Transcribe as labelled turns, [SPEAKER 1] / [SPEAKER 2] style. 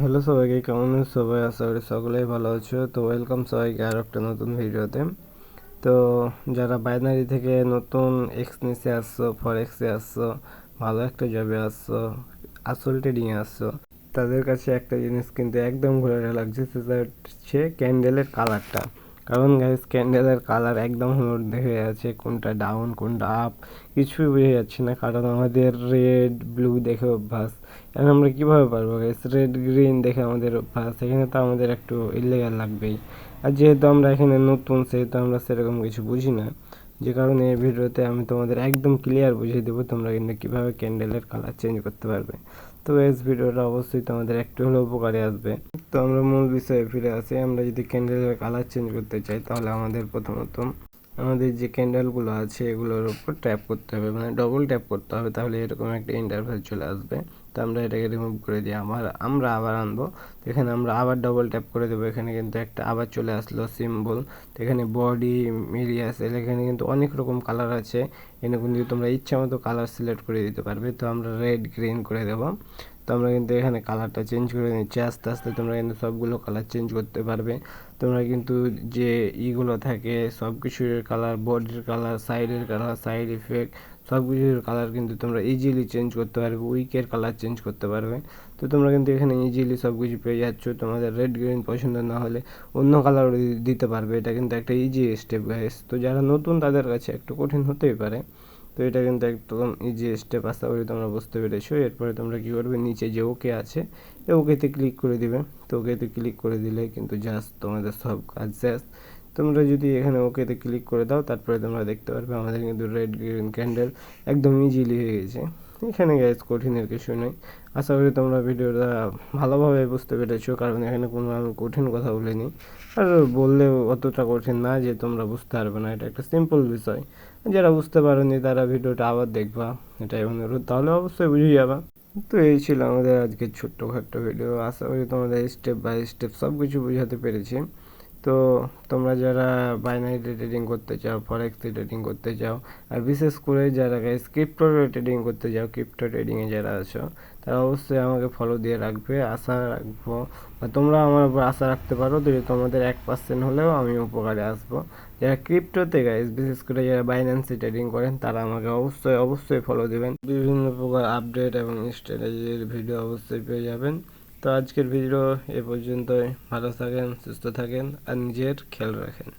[SPEAKER 1] Hello সবাইকে, কেমন সবাই আশা করি সকলেই ভালো আছো। তো ওয়েলকাম সবাইকে আর একটা নতুন ভিডিওতে। তো যারা বাইনারি থেকে নতুন এক্স নিচে আসছো ফরেক্সে আসছো, ভালো একটা জবে আসছো, আসল ট্রেডিংয়ে আসছো, তাদের কাছে একটা জিনিস কিন্তু একদম ঘুরে লাগছে, সেটা হচ্ছে ক্যান্ডেলের কালারটা কারণ গাইস ক্যান্ডেলের কালার একদম হলুদ দেখে যাচ্ছে, কোনটা ডাউন কোনটা আপ কিছুই বুঝে যাচ্ছে না। কারণ আমাদের রেড ব্লু দেখে অভ্যাস। এখন আমরা কীভাবে পারব গাইস রেড গ্রিন দেখে আমাদের অভ্যাস। এখানে তো আমাদের একটু ইলিগাল লাগবেই। আর যেহেতু আমরা এখানে নতুন, সেহেতু আমরা সেরকম কিছু বুঝি না। যে কারণে এই ভিডিওতে আমি তোমাদের একদম ক্লিয়ার বুঝিয়ে দেবো তোমরা কিন্তু কীভাবে ক্যান্ডেলের কালার চেঞ্জ করতে পারবে। তো এই ভিডিওটা অবশ্যই তোমাদের একটু হলেও উপকারে আসবে। তো আমরা মূল বিষয়ে ফিরে আসি। আমরা যদি ক্যান্ডেলের কালার চেঞ্জ করতে চাই তাহলে আমাদের প্রথমত আমাদের যে ক্যান্ডেলগুলো আছে, এগুলোর উপর ট্যাপ করতে হবে। মানে ডবল ট্যাপ করতে হবে, তাহলে এরকম একটা ইন্টারফেস চলে আসবে। তো আমরা এটাকে রিমুভ করে দিই আমার আমরা আবার আনব। এখানে আমরা আবার ডবল ট্যাপ করে দেবো। এখানে কিন্তু একটা আবার চলে আসলো সিম্বল এখানে বডি মিরিয়া সেল এখানে কিন্তু অনেক রকম কালার আছে। এখানে কিন্তু তোমরা ইচ্ছা মতো কালার সিলেক্ট করে দিতে পারবে, তো আমরা রেড গ্রিন করে দেবো। তো আমরা কিন্তু এখানে কালারটা চেঞ্জ করে নিচ্ছি। আস্তে আস্তে তোমরা কিন্তু সবগুলো কালার চেঞ্জ করতে পারবে। তোমরা কিন্তু যে ইগুলো থাকে সব কিছুর কালার বডির কালার সাইডের কালার সাইড ইফেক্ট সব কিছুর কালার কিন্তু তোমরা ইজিলি চেঞ্জ করতে পারবে উইকের কালার চেঞ্জ করতে পারবে। তো তোমরা কিন্তু এখানে ইজিলি সব কিছু পেয়ে যাচ্ছ। তোমাদের রেড গ্রিন পছন্দ না হলে অন্য কালার দিতে পারবে। এটা কিন্তু একটা ইজি স্টেপ গাইস তো যারা নতুন, তাদের কাছে একটু কঠিন হতেই পারে। তো এটা কিন্তু একদম ইজি স্টেপ আশা করি তোমরা বুঝতে পেরেছ। এরপরে তোমরা কী করবে? নিচে যে ওকে আছে এ ওকেতে ক্লিক করে দিবে। তো ওকেতে ক্লিক করে দিলে কিন্তু জাস্ট তোমাদের সব কাজ শেষ। তোমরা যদি এখানে ওকেতে ক্লিক করে দাও, তারপরে তোমরা দেখতে পারবে আমাদের কিন্তু রেড গ্রিন ক্যান্ডেল একদম ইজিলি হয়ে গেছে। এখানে গ্যাস কঠিনের কিছু নেই। আশা করি তোমরা ভিডিওটা ভালোভাবে বুঝতে পেরেছ, কারণ এখানে কোনো আমি কঠিন কথা বলিনি। আর বললেও অতটা কঠিন না যে তোমরা বুঝতে পারবে না, এটা একটা সিম্পল বিষয়। যারা বুঝতে পারেনি তারা ভিডিওটা আবার দেখবা, এটাই অনুরোধ, তাহলে অবশ্যই বুঝে যাবা। তো এই ছিল আমাদের আজকের ছোট্টখাট্ট ভিডিও আশা করি তোমাদের স্টেপ বাই স্টেপ সব কিছু বোঝাতে পেরেছি। তো তোমরা যারা বাইনারিতে ট্রেডিং করতে চাও ফরেক্সে ট্রেডিং করতে চাও, আর বিশেষ করে যারা গাইস ক্রিপ্টো ট্রেডিং করতে চাও ক্রিপ্টো ট্রেডিংয়ে যারা আছো, তারা অবশ্যই আমাকে ফলো দিয়ে রাখবে, আশা রাখব। বা তোমরা আমার উপর আশা রাখতে পারো যদি তোমাদের এক পার্সেন্ট হলেও আমি উপকারে আসব। যারা ক্রিপ্টোতে গাইস বিশেষ করে যারা বাইন্যান্সে ট্রেডিং করেন, তারা আমাকে অবশ্যই অবশ্যই ফলো দেবেন। বিভিন্ন প্রকার আপডেট এবং স্ট্র্যাটেজির ভিডিও অবশ্যই পেয়ে যাবেন। তো আজকের ভিডিও এ পর্যন্তই। ভালো থাকেন সুস্থ থাকেন আর নিজের খেয়াল রাখেন।